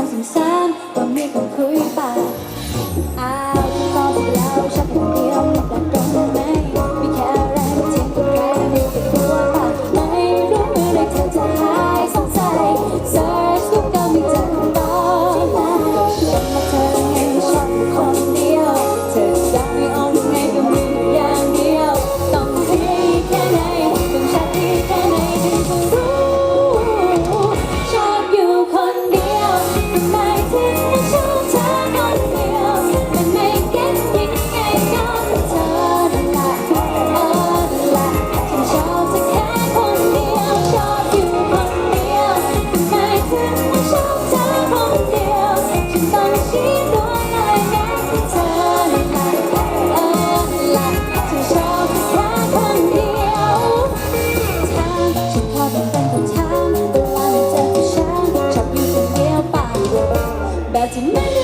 จะ 最